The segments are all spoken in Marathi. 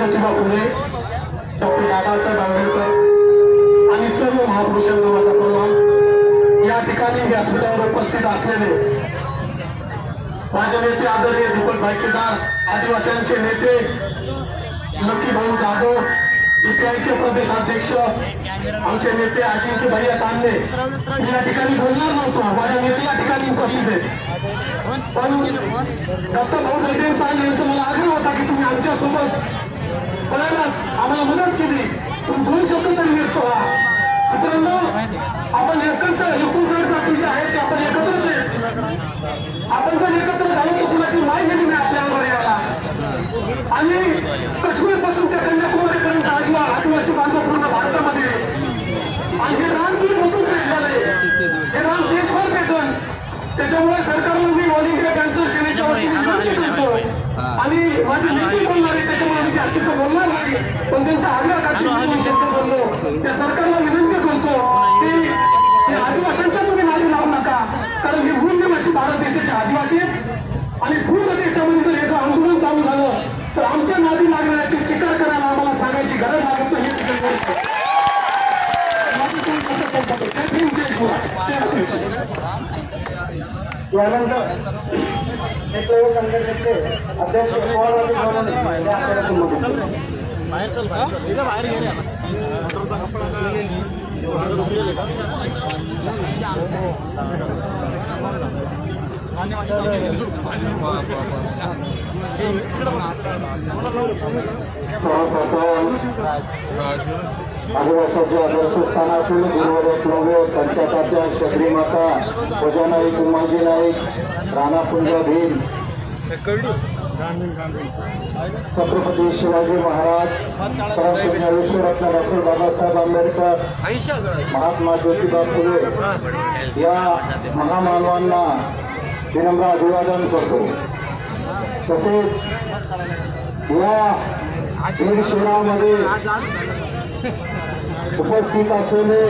ज्योतिबा फुले डॉक्टर बाबासाहेब आंबेडकर आणि सर्व महापुरुषांना माझा प्रणाम या ठिकाणी व्यासपीठावर उपस्थित असलेले माझे नेते आदरणीय दीपक भाईकेदार आदिवासींचे नेते लक्कीभाऊ जाधव डीपीआयचे प्रदेशाध्यक्ष आमचे नेते अजिंक्य भैया तांबे या ठिकाणी बोलणार नव्हतो. माझ्या नेते या ठिकाणी उपस्थित आहेत. पण डॉक्टर भाऊ गडेन साहेब यांचा मला आग्रह होता की तुम्ही आमच्यासोबत कोणाला आम्हाला मदत केली. तुम्ही दोन शब्द तरी व्यक्त व्हा मित्रांनो आपण एकच एकोणसाठ जातीचे आहेत ते आपण एकत्रच आहेत आपण जर एकत्र झालो तर कुणाची माय गेली नाही आपल्या आणि काश्मीरपासून ते कन्याकुमारीपर्यंत आज आदिवासी बांधव पूर्ण भारतामध्ये. आणि हे रान दूर मधून भेटलेलं हे रान देशभर भेटल त्याच्यामुळे सरकारला मी ऑल इंडिया कॅन्सर सेनेच्या वतीने विनंती करतो. आणि माझे नेते बोलणार आहे त्याच्यामुळे मी जास्तीच बोलणार नाही पण त्यांचा आग्रह बोललो त्या सरकारला विनंती करतो की हे आदिवासींच्या तुम्ही नादी लावू नका कारण हे मूळ निवासी भारत देशाचे आदिवासी आहेत आणि पूर्ण देशामध्ये जर याचं आंदोलन चालू झालं तर आमच्या नादी लागण्याची स्वीकार करायला आम्हाला सांगायची गरज लागत नाही हे. माझं. यानंतर एकलव्य संघटनेचे अध्यक्ष पवारराजे भवनाने या आपल्याला संबोधित केले. सर्वप्रथम आदिवासाच्या पंचायताच्या शबरी माता नाईक उमाजी नाईक राणापुंज भीम छत्रपती शिवाजी महाराज विश्वरत्न डॉक्टर बाबासाहेब आंबेडकर महात्मा ज्योतिबा फुले या महामानवांना विनम्र अभिवादन करतो. तसेच या बीड शहरामध्ये उपस्थित असलेले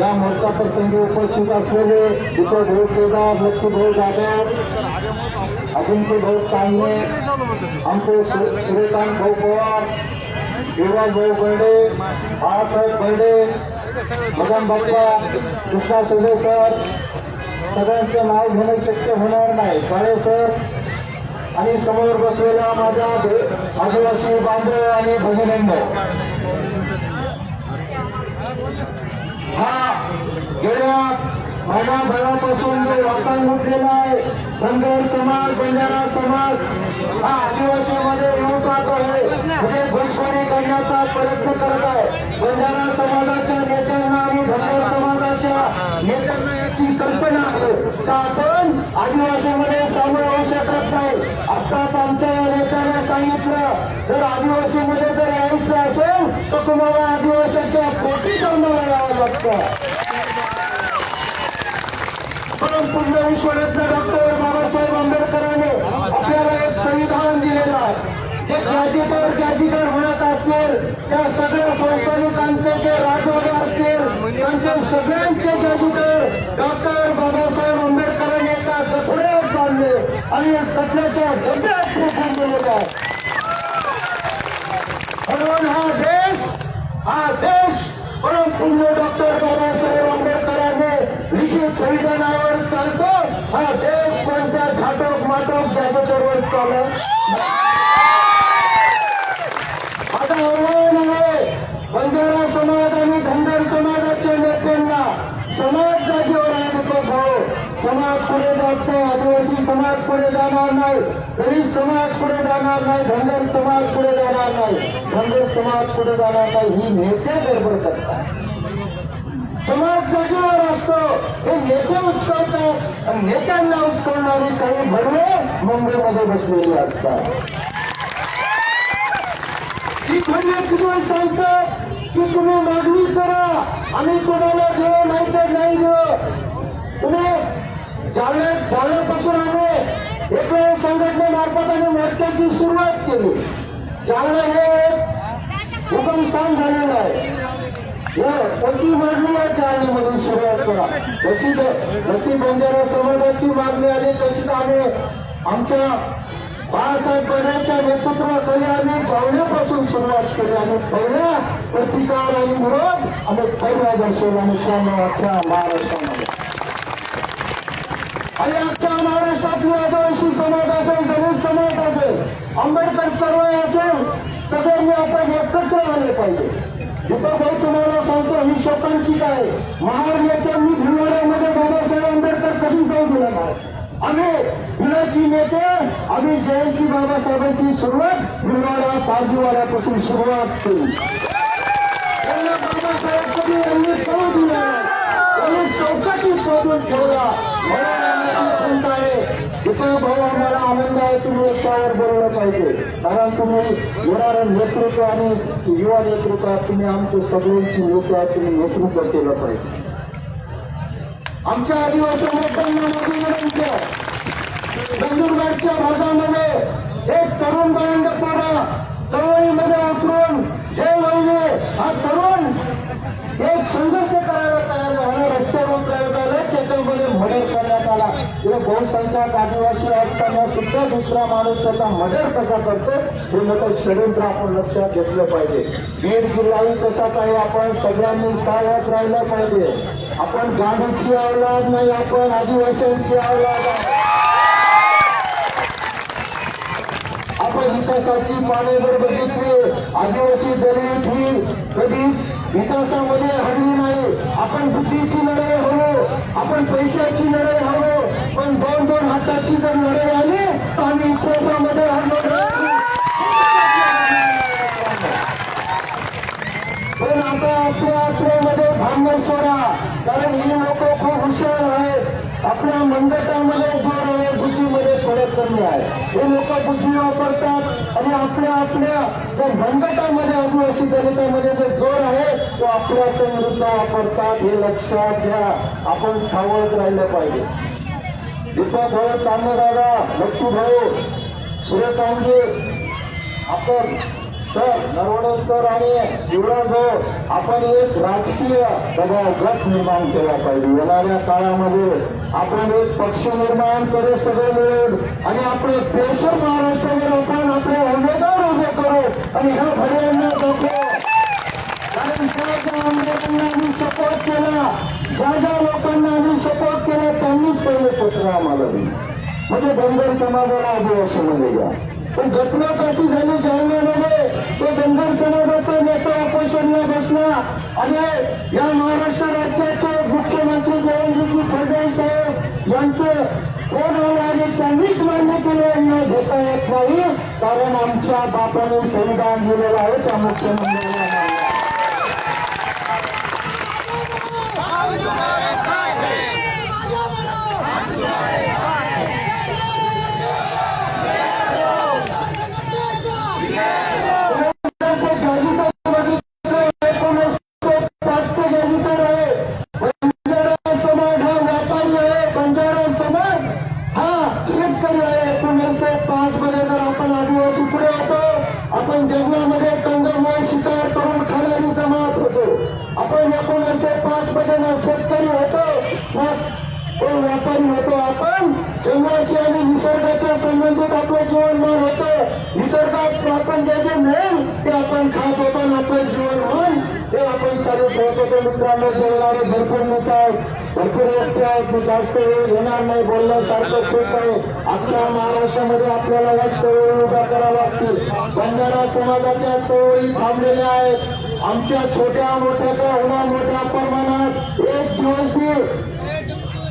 या मोर्चा प्रसंगी उपस्थित असलेले इतर भाऊ केदार लक्ष्मीभाऊ जाधव अजिंक्य भाऊ कांगणे आमचे सूर्यकांत भाऊ पवार विवास भाऊ बर्डे बाळासाहेब बर्डे मदन बाप्पा कृष्णा सुडे सर सगळ्यांचे नाव घेणे शक्य होणार नाही. काळे सर आणि समोर बसलेल्या माझ्या आदिवासी बांधव आणि भगिनींना हा गेल्या महिनाभरापासून जो वातावरण उठलेला आहे धनगर समाज बंजारा समाज हा आदिवासीमध्ये येऊन राहत आहे. म्हणजे घुसखोरी करण्याचा प्रयत्न करत आहे. बंजारा समाजाच्या नेत्यांना आणि धनगर समाजाच्या नेत्यांना याची कल्पना आहे. का आपण आदिवासीमध्ये सामील होऊ शकत नाही? आत्ताच आमच्या नेत्याने सांगितलं जर आदिवासीमध्ये जर यायचं असेल तर तुम्हाला आदिवासी जन्माला यावं लागतं विश्वरत्न डॉक्टर बाबासाहेब आंबेडकरांनी आपल्याला एक संविधान दिलेलं आहे. जे गॅजेटर गॅजेटर म्हणत असतील त्या सगळ्या संस्थानिकांचे जे राजवाडे असतील त्यांचे सगळ्यांचे गॅजेटर डॉक्टर बाबासाहेब आंबेडकरांनी एका दफड्यात बांधले आणि सध्याच्या डब्यात फेकून दिलेले आहे. म्हणून हा देश हा देश परमपूज्य डॉक्टर बाबासाहेब आंबेडकरांनी लिखित संविधानावर चालतो. हा देश कोणत्या छाटोक माटोक गॅजेटरवर चालू आता आव्हान आहे बंजारा समाज आणि धनगर समाजाच्या नेत्यांना समाज जागेवर आहे दीपक भाऊ. समाज पुढे जात नाही. आदिवासी समाज पुढे जाणार नाही. गरीब समाज पुढे जाणार नाही. धनगर समाज पुढे जाणार नाही. धनगर समाज पुढे जाणार नाही. ही नेते गडबड करतात. समाज जागेवर असतो. हे नेते उचकवतात आणि नेत्यांना उचकवणारी काही बडवे मुंबईमध्ये बसलेली असतात. ही खंड किती सांगतात की तुम्ही मागणी करा. आम्ही कोणाला देऊ नाही तर नाही देऊ. तुम्ही जालन्या जालन्यापासून आम्ही एकमेव संघटनेमार्फत आणि मोर्चाची सुरुवात केली. जालना हे एक उगमस्थान झालेलं आहे. कोणती मागणी आहे जालन्यामधून सुरुवात करा. जशी जशी बंजारा समाजाची मागणी आली तशीच आम्ही आमच्या बाळासाहेब बर्वेच्या नेतृत्वाखाली आम्ही जावण्यापासून सुरुवात केली आणि पहिला प्रतिकार आणि विरोध आम्ही पहिला दर्शवला मित्रांनो अख्या महाराष्ट्रामध्ये. आणि अख्ख्या महाराष्ट्रातली आदिवासी समाज असेल दलित समाज असेल आंबेडकर चळवळ असेल सगळ्यांनी आपण एकत्र आले पाहिजे. दीपक भाई तुम्हाला शोकांकित आहे महार नेत्यांनी भिलवाड्यामध्ये बाबासाहेब आंबेडकर कधी जाऊ दिला नाही. आम्ही भिलाची नेते आम्ही जयंती बाबासाहेबांची सुरुवात भिलवाडा पारजीवाड्यापासून सुरुवात केली. त्यांना बाबासाहेब कधी यांनी जाऊ दिला त्यांनी चौकटीत शोधून ठेवला. म्हणून आहे. भाऊ आम्हाला आनंद आहे. तुम्ही त्यावर बोललं पाहिजे. कारण तुम्ही येणारं नेतृत्व आणि युवा नेतृत्वात तुम्ही आमचे सगळ्यांची लोक तुम्ही नेतृत्व केलं पाहिजे. आमच्या आदिवासी लोकांना नंदुरबारच्या भागामध्ये एक तरुण बाळंग पोरा चळवळीमध्ये उतरून जे वैने हा तरुण एक संघर्ष करायला तयार झाला रस्त्यावर तयार झाला आला बहुसंख्याक आदिवासी असताना सुद्धा दुसरा माणूस त्याचा मदत कसा करतो हे मोठं षडयंत्र आपण लक्षात घेतलं पाहिजे. बीड जिल्हाही तसाच आहे आपण सगळ्यांनी सहाय्यात राहिलं पाहिजे. आपण गांधीची आवलाद नाही आपण आदिवासींची आवलाद आपण विकासाची पाने जर बघितली आदिवासी दलित ही कधी विकासामध्ये हरली नाही. आपण बुद्धीची लढाई हवो आपण पैशाची लढाई हवो पण दोन दोन हाताची जर लढाई आली तर आम्ही विकासामध्ये हरलो. पण आता आपल्या भांडण सोडा कारण ही लोक खूप हुशार आहेत. आपल्या मंदटामध्ये जोर आहे बुद्धीमध्ये थोडं कमी आहे. हे लोक बुद्धी वापरतात आणि आपल्या आपल्या जर मंगटामध्ये आदिवासी दलितामध्ये जो जोर आहे तो आपल्या विरुद्ध वापरतात. हे लक्षात घ्या. आपण सावध राहिलं पाहिजे. दीपक भाऊ तांबदादा लक्ष्मी भाऊ सूर्यकांतजी आपण सर नरवडे सर आणि युवराज भाऊ आपण एक राजकीय दबाव गट निर्माण केला पाहिजे. येणाऱ्या काळामध्ये आपण एक पक्ष निर्माण करू सगळे मिळून आणि आपले देश महाराष्ट्रावर आपण आपले उमेदवार उभे करू आणि ह्या भड्यांना दाखवू. कारण ज्या ज्या आमदारांना सपोर्ट केला ज्या ज्या लोकांना पहिले आम्हाला दिलं म्हणजे धनगर समाजाला आदिवासीमध्ये घ्या म्हणजे पण घटना कशी झाली जालन्यामध्ये? तो धनगर समाजाचा नेता ऑपरेशनला बसला. आणि या महाराष्ट्र राज्याचे मुख्यमंत्री देवेंद्रजी फडणवीस साहेब यांचं कोण आले आणि त्यांनीच मान्य केलं यांना घेता येत नाही. कारण आमच्या बापाने संविधान दिलेलं आहे त्या मुख्यमंत्र्यांना आपण जंगलामध्ये कंदमूळ शिकार करून खाणारी जमात होतो. आपण एकोणीसशे पाच मध्ये ना शेतकरी होतो. व्यापारी होतो. आपण जंगलाशी आणि निसर्गाच्या संबंधित आपलं जीवनमान होतं. निसर्गात आपण जे जे मिळेल ते आपण खात होतो आपलं जीवनमान ते आपण चालू ठेवत होतो. मित्रांनो जंगलावर भरपूर नेते आहेत. भरपूर व्यक्ती आहेत मी जास्त वेळ घेणार नाही बोलण्यासारखं खूप आहे अख्ख्या महाराष्ट्रामध्ये आपल्याला या चळवळी उभ्या कराव्या लागतील बंजारा समाजाच्या चळवळी थांबलेल्या आहेत आमच्या छोट्या मोठ्या का होणार मोठ्या प्रमाणात एक दिवस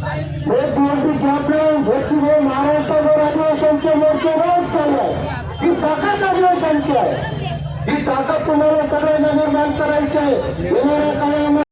एक दिवस बी गॅप नाही व्यक्ती महाराष्ट्रावर आदिवासींचे मोर्चे रोज चालू आहे ही ताकद आदिवासांची आहे ही ताकद तुम्हाला सगळ्यांना निर्माण करायची आहे येणाऱ्या काळामध्ये